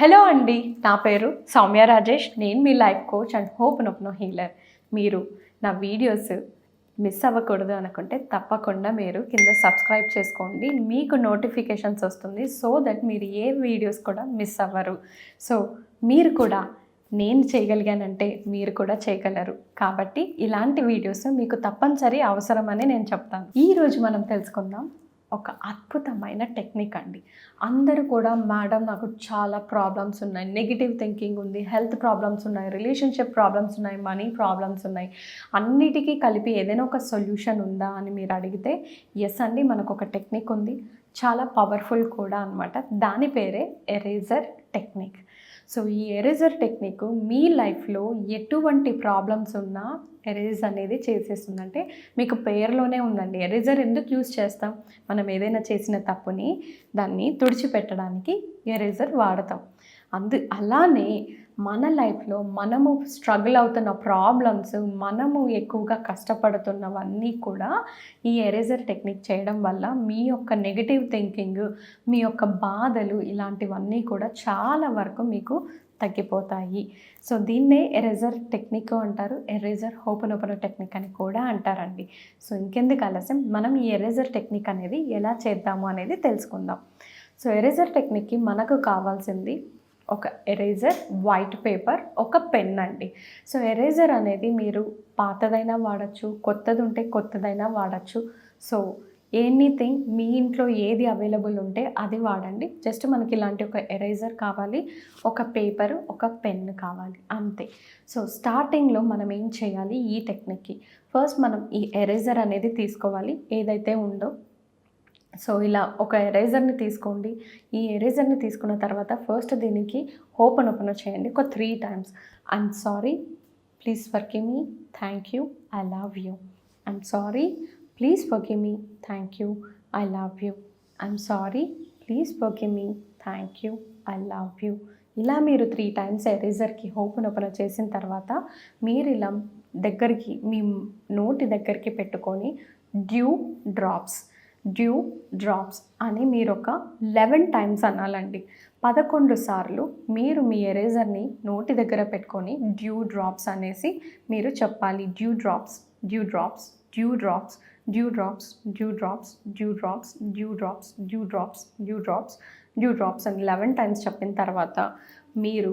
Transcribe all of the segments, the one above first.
Hello అండి నా పేరు సౌమ్య రాజేష్. నేను మీ life coach and ho'oponopono healer. మీరు నా వీడియోస్ మిస్ అవ్వకూడదు అనుకుంటే తప్పకుండా మీరు కింద సబ్స్క్రైబ్ చేసుకోండి. మీకు నోటిఫికేషన్స్ వస్తుంది సో దట్ మీరు ఏ వీడియోస్ కూడా మిస్ అవ్వరు. సో మీరు కూడా నేను చేయగలిగానంటే మీరు కూడా చేయగలరు. కాబట్టి ఇలాంటి వీడియోస్ మీకు తప్పనిసరి అవసరమని నేను చెప్తాను. ఈరోజు మనం తెలుసుకుందాం ఒక అద్భుతమైన టెక్నిక్ అండి. అందరూ కూడా మేడం నాకు చాలా ప్రాబ్లమ్స్ ఉన్నాయి. నెగిటివ్ థింకింగ్ ఉంది. హెల్త్ ప్రాబ్లమ్స్ ఉన్నాయి. రిలేషన్షిప్ ప్రాబ్లమ్స్ ఉన్నాయి. మనీ ప్రాబ్లమ్స్ ఉన్నాయి. అన్నిటికీ కలిపి ఏదైనా ఒక సొల్యూషన్ ఉందా అని మీరు అడిగితే ఎస్ అండి మనకు ఒక టెక్నిక్ ఉంది. చాలా పవర్ఫుల్ కూడా అనమాట దాని పేరే ఎరేజర్ టెక్నిక్ సో ఈ ఎరేజర్ టెక్నిక్ మీ లైఫ్లో ఎటువంటి ప్రాబ్లమ్స్ ఉన్నా ఎరేజ్ అనేది చేసేస్తుంది. అంటే మీకు పేరులోనే ఉందండి. ఎరేజర్ ఎందుకు యూజ్ చేస్తాం? మనం ఏదైనా చేసిన తప్పుని దాన్ని తుడిచిపెట్టడానికి ఎరేజర్ వాడతాం. అందు అలానే మన లైఫ్లో మనము స్ట్రగుల్ అవుతున్న ప్రాబ్లమ్స్ మనము ఎక్కువగా కష్టపడుతున్నవన్నీ కూడా ఈ ఎరేజర్ టెక్నిక్ చేయడం వల్ల మీ యొక్క నెగిటివ్ థింకింగ్ మీ యొక్క బాధలు ఇలాంటివన్నీ కూడా చాలా వరకు మీకు తగ్గిపోతాయి. సో దీన్నే ఎరేజర్ టెక్నిక్ అంటారు. ఎరేజర్ ఓపెన్ ఓపెన్ టెక్నిక్ అని కూడా అంటారండి. సో ఇంకెందుకు ఆలస్యం? మనం ఈ ఎరేజర్ టెక్నిక్ అనేది ఎలా చేద్దాము అనేది తెలుసుకుందాం. సో ఎరేజర్ టెక్నిక్కి మనకు కావాల్సింది ఒక ఎరేజర్ వైట్ పేపర్ ఒక పెన్ అండి. సో ఎరేజర్ అనేది మీరు పాతదైనా వాడచ్చు కొత్తది ఉంటే కొత్తదైనా వాడచ్చు. సో ఎనీథింగ్ మీ ఇంట్లో ఏది అవైలబుల్ ఉంటే అది వాడండి. జస్ట్ మనకి ఇలాంటి ఒక ఎరేజర్ కావాలి ఒక పేపర్ ఒక పెన్ కావాలి అంతే. సో స్టార్టింగ్లో మనం ఏం చేయాలి ఈ టెక్నిక్కి ఫస్ట్ మనం ఈ ఎరేజర్ అనేది తీసుకోవాలి ఏదైతే ఉందో సో ఇలా ఒక ఎరేజర్ని తీసుకోండి. ఈ ఎరేజర్ని తీసుకున్న తర్వాత ఫస్ట్ దీనికి ఓపెన్ ఓపెన్ చేయండి. ఒక three times I'm sorry please forgive me thank you I love you I'm sorry please forgive me thank you I love you I'm sorry please forgive me thank you I love you ఇలా మీరు three times ఎరేజర్కి open open చేసిన తర్వాత మీరు ఇలా దగ్గరికి మీ నోటి దగ్గరికి పెట్టుకొని డ్యూ డ్రాప్స్ డ్యూ డ్రాప్స్ అని మీరు ఒక లెవెన్ టైమ్స్ అనాలండి. పదకొండు సార్లు మీరు మీ ఎరేజర్ని నోటి దగ్గర పెట్టుకొని డ్యూ డ్రాప్స్ అనేసి మీరు చెప్పాలి. Dew drops dew drops dew drops dew drops dew drops dew drops dew drops dew drops dew drops dew drops అని లెవెన్ టైమ్స్ చెప్పిన తర్వాత మీరు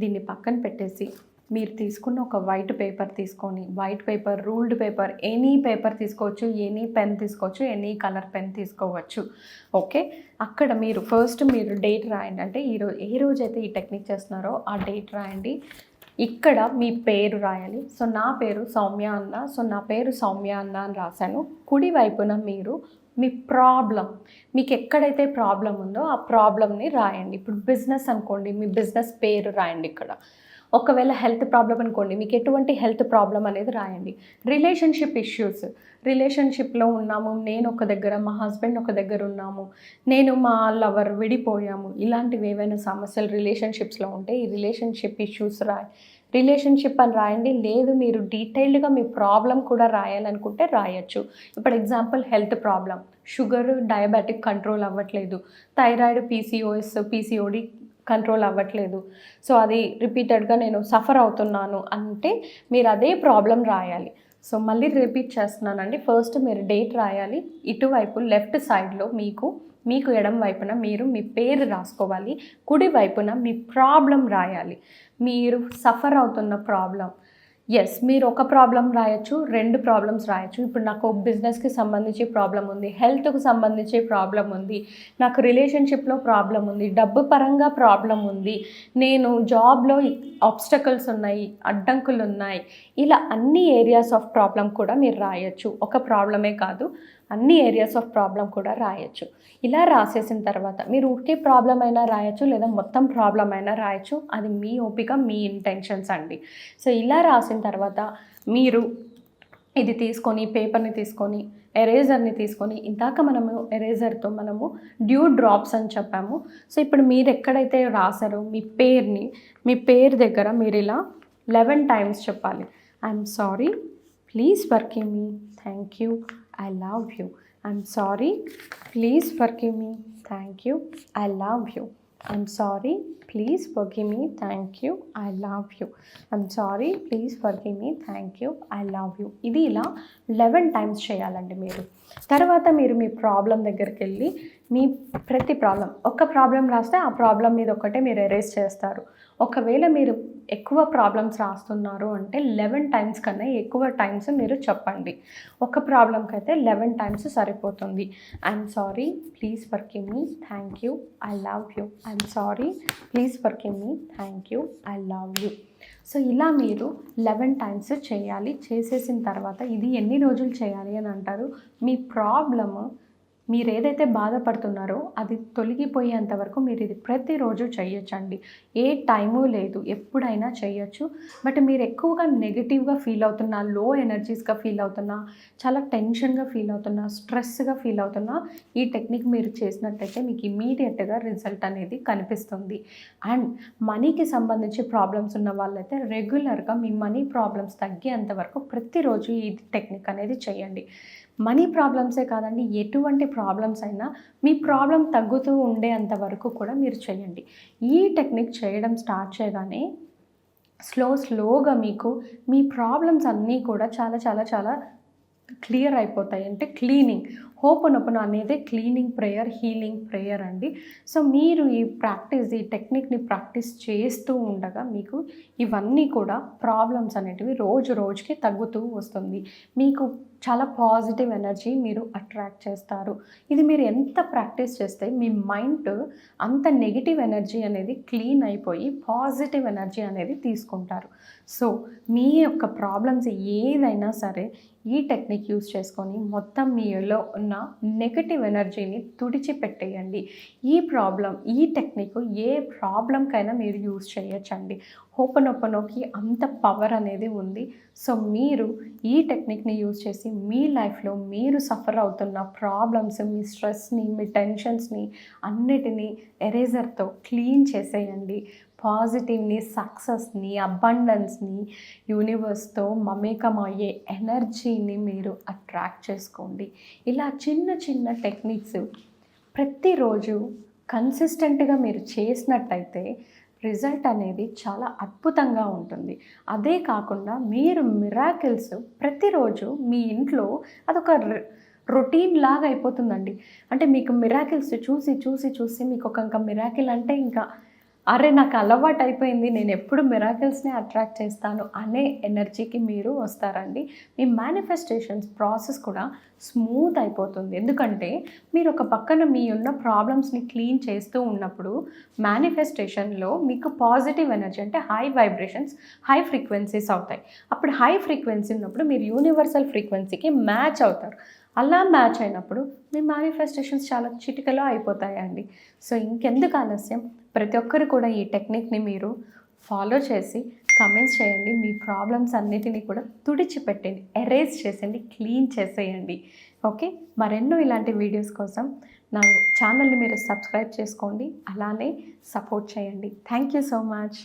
దీన్ని పక్కన పెట్టేసి మీరు తీసుకున్న ఒక వైట్ పేపర్ తీసుకొని white paper ruled paper any paper తీసుకోవచ్చు ఎనీ పెన్ తీసుకోవచ్చు ఎనీ కలర్ పెన్ తీసుకోవచ్చు. ఓకే అక్కడ మీరు ఫస్ట్ మీరు డేట్ రాయండి. అంటే ఈరోజు ఏ రోజైతే ఈ టెక్నిక్ చేస్తున్నారో ఆ డేట్ రాయండి. ఇక్కడ మీ పేరు రాయాలి. సో నా పేరు సౌమ్య అన్న. సో నా పేరు సౌమ్య అన్న అని రాశాను. కుడి వైపున మీరు మీ ప్రాబ్లం మీకు ఎక్కడైతే ప్రాబ్లం ఉందో ఆ ప్రాబ్లమ్ని రాయండి. ఇప్పుడు బిజినెస్ అనుకోండి మీ బిజినెస్ పేరు రాయండి ఇక్కడ. ఒకవేళ హెల్త్ ప్రాబ్లం అనుకోండి మీకు ఎటువంటి హెల్త్ ప్రాబ్లం అనేది రాయండి. రిలేషన్షిప్ ఇష్యూస్ రిలేషన్షిప్లో ఉన్నాము నేను ఒక దగ్గర మా హస్బెండ్ ఒక దగ్గర ఉన్నాము నేను మా లవర్ విడిపోయాము ఇలాంటివి ఏవైనా సమస్యలు రిలేషన్షిప్స్లో ఉంటే ఈ రిలేషన్షిప్ ఇష్యూస్ రాయి. రిలేషన్షిప్ అని రాయండి లేదు మీరు డీటెయిల్డ్గా మీ ప్రాబ్లం కూడా రాయాలనుకుంటే రాయొచ్చు. ఇప్పుడు example health problem sugar diabetic control అవ్వట్లేదు. థైరాయిడ్ పీసీఓఎస్ పీసీఓడి కంట్రోల్ అవ్వట్లేదు. సో అది రిపీటెడ్గా నేను సఫర్ అవుతున్నాను అంటే మీరు అదే ప్రాబ్లం రాయాలి. సో మళ్ళీ రిపీట్ చేస్తున్నానండి. ఫస్ట్ మీరు డేట్ రాయాలి. ఇటువైపు లెఫ్ట్ సైడ్లో మీకు మీకు ఎడం వైపున మీరు మీ పేరు రాసుకోవాలి. కుడి వైపున మీ ప్రాబ్లం రాయాలి. మీరు సఫర్ అవుతున్న ప్రాబ్లం ఎస్ మీరు ఒక ప్రాబ్లం రాయొచ్చు రెండు ప్రాబ్లమ్స్ రాయొచ్చు. ఇప్పుడు నాకు బిజినెస్కి సంబంధించి ప్రాబ్లం ఉంది హెల్త్కు సంబంధించి ప్రాబ్లం ఉంది నాకు రిలేషన్షిప్లో ప్రాబ్లం ఉంది డబ్బు పరంగా ప్రాబ్లం ఉంది నేను జాబ్లో ఆబ్స్టకల్స్ ఉన్నాయి అడ్డంకులు ఉన్నాయి ఇలా అన్ని ఏరియాస్ ఆఫ్ ప్రాబ్లం కూడా మీరు రాయొచ్చు. ఒక ప్రాబ్లమే కాదు అన్ని ఏరియాస్ ఆఫ్ ప్రాబ్లం కూడా రాయొచ్చు. ఇలా రాసేసిన తర్వాత మీరు ఊరికే ప్రాబ్లం అయినా రాయొచ్చు లేదా మొత్తం ప్రాబ్లం అయినా రాయొచ్చు. అది మీ ఓపిక మీ ఇంటెన్షన్స్ అండి. సో ఇలా రాసిన తర్వాత మీరు ఇది తీసుకొని పేపర్ని తీసుకొని ఎరేజర్ని తీసుకొని ఇందాక మనము ఎరేజర్తో మనము డ్యూ డ్రాప్స్ అని చెప్పాము. సో ఇప్పుడు మీరు ఎక్కడైతే రాసారో మీ పేరుని మీ పేరు దగ్గర మీరు ఇలా లెవెన్ టైమ్స్ చెప్పాలి. I'm sorry please working me thank you I love you I'm sorry please forgive me thank you I love you I'm sorry please forgive me thank you I love you I'm sorry please forgive me thank you I love you ఇది ఇలా eleven times చేయాలండి మీరు. తర్వాత మీరు మీ problem దగ్గరికి వెళ్ళి మీ ప్రతి problem ఒక ప్రాబ్లం రాస్తే ఆ ప్రాబ్లం మీద ఒకటే మీరు ఎరేజ్ చేస్తారు. ఒకవేళ మీరు ఎక్కువ ప్రాబ్లమ్స్ రాస్తున్నారు అంటే లెవెన్ టైమ్స్ కన్నా ఎక్కువ టైమ్స్ మీరు చెప్పండి. ఒక ప్రాబ్లంకి అయితే లెవెన్ టైమ్స్ సరిపోతుంది. I'm sorry please work me thank you I love you I'm sorry please work me thank you I love you so ఇలా మీరు లెవెన్ టైమ్స్ చేయాలి. చేసేసిన తర్వాత ఇది ఎన్ని రోజులు చేయాలి అని అంటారు? మీ ప్రాబ్లము మీరు ఏదైతే బాధపడుతున్నారో అది తొలగిపోయేంత వరకు మీరు ఇది ప్రతిరోజు చేయొచ్చండి ఏ టైము లేదు ఎప్పుడైనా చేయొచ్చు బట్ మీరు ఎక్కువగా నెగిటివ్గా ఫీల్ అవుతున్నా లో ఎనర్జీస్గా ఫీల్ అవుతున్నా చాలా టెన్షన్గా ఫీల్ అవుతున్నా స్ట్రెస్గా ఫీల్ అవుతున్నా ఈ టెక్నిక్ మీరు చేసినట్టయితే మీకు ఇమీడియట్గా రిజల్ట్ అనేది కనిపిస్తుంది. అండ్ మనీకి సంబంధించి ప్రాబ్లమ్స్ ఉన్న వాళ్ళైతే రెగ్యులర్గా మీ మనీ ప్రాబ్లమ్స్ తగ్గేంత వరకు ప్రతిరోజు ఈ టెక్నిక్ అనేది చేయండి మనీ ప్రాబ్లమ్సే కాదండి ఎటువంటి ప్రాబ్లమ్స్ అయినా మీ ప్రాబ్లం తగ్గుతూ ఉండేంత వరకు కూడా మీరు చేయండి. ఈ టెక్నిక్ చేయడం స్టార్ట్ చేయగానే స్లో స్లోగా మీకు మీ ప్రాబ్లమ్స్ అన్నీ కూడా చాలా చాలా చాలా క్లియర్ అయిపోతాయి. అంటే క్లీనింగ్ హోపనొపన అనేది క్లీనింగ్ ప్రేయర్ హీలింగ్ ప్రేయర్ అండి. సో మీరు ఈ ప్రాక్టీస్ ఈ టెక్నిక్ని ప్రాక్టీస్ చేస్తూ ఉండగా మీకు ఇవన్నీ కూడా ప్రాబ్లమ్స్ అనేటివి రోజు రోజుకి తగ్గుతూ వస్తుంది. మీకు చాలా పాజిటివ్ ఎనర్జీ మీరు అట్రాక్ట్ చేస్తారు. ఇది మీరు ఎంత ప్రాక్టీస్ చేస్తే మీ మైండ్ అంత నెగిటివ్ ఎనర్జీ అనేది క్లీన్ అయిపోయి పాజిటివ్ ఎనర్జీ అనేది తీసుకుంటారు. సో మీ యొక్క ప్రాబ్లమ్స్ ఏదైనా సరే ఈ టెక్నిక్ యూస్ చేసుకొని మొత్తం మీలో ఉన్న నెగటివ్ ఎనర్జీని తుడిచిపెట్టేయండి. ఈ ప్రాబ్లం ఈ టెక్నిక్ ఏ ప్రాబ్లంకైనా మీరు యూస్ చేయొచ్చండి. హోపనొప్పనోకి అంత పవర్ అనేది ఉంది. సో మీరు ఈ టెక్నిక్ని యూజ్ చేసి మీ లైఫ్లో మీరు సఫర్ అవుతున్న ప్రాబ్లమ్స్ మీ స్ట్రెస్ని మీ టెన్షన్స్ని అన్నిటినీ ఎరేజర్తో క్లీన్ చేసేయండి. పాజిటివ్ని సక్సెస్ని అబండన్స్ని యూనివర్స్తో మమేకమయ్యే ఎనర్జీని మీరు అట్రాక్ట్ చేసుకోండి. ఇలా చిన్న చిన్న టెక్నిక్స్ ప్రతిరోజు కన్సిస్టెంట్గా మీరు చేసినట్టయితే రిజల్ట్ అనేది చాలా అద్భుతంగా ఉంటుంది. అదే కాకుండా మీరు మిరాకిల్స్ ప్రతిరోజు మీ ఇంట్లో అదొక రొటీన్ లాగా అయిపోతుందండి. అంటే మీకు మిరాకిల్స్ చూసి చూసి చూసి మీకు ఒక ఇంకా మిరాకిల్ అంటే ఇంకా అరే నాకు అలవాటు అయిపోయింది నేను ఎప్పుడు మిరాకిల్స్ని అట్రాక్ట్ చేస్తాను అనే ఎనర్జీకి మీరు వస్తారండి. మీ మేనిఫెస్టేషన్స్ ప్రాసెస్ కూడా స్మూత్ అయిపోతుంది. ఎందుకంటే మీరు ఒక పక్కన మీ ఉన్న ప్రాబ్లమ్స్ని క్లీన్ చేస్తూ ఉన్నప్పుడు మేనిఫెస్టేషన్లో మీకు పాజిటివ్ ఎనర్జీ అంటే హై వైబ్రేషన్స్ హై ఫ్రీక్వెన్సీస్ అవుతాయి. అప్పుడు హై ఫ్రీక్వెన్సీ ఉన్నప్పుడు మీరు యూనివర్సల్ ఫ్రీక్వెన్సీకి మ్యాచ్ అవుతారు. అలా మ్యాచ్ అయినప్పుడు మీ మేనిఫెస్టేషన్స్ చాలా చిటికలో అయిపోతాయండి. సో ఇంకెందుకు ఆలస్యం? ప్రతి ఒక్కరు కూడా ఈ టెక్నిక్ని మీరు ఫాలో చేసి కమెంట్స్ చేయండి. మీ ప్రాబ్లమ్స్ అన్నిటినీ కూడా తుడిచిపెట్టండి. ఎరేజ్ చేసేయండి. క్లీన్ చేసేయండి. ఓకే? మరెన్నో ఇలాంటి వీడియోస్ కోసం నా ఛానల్ని మీరు సబ్స్క్రైబ్ చేసుకోండి. అలానే సపోర్ట్ చేయండి. Thank you so much.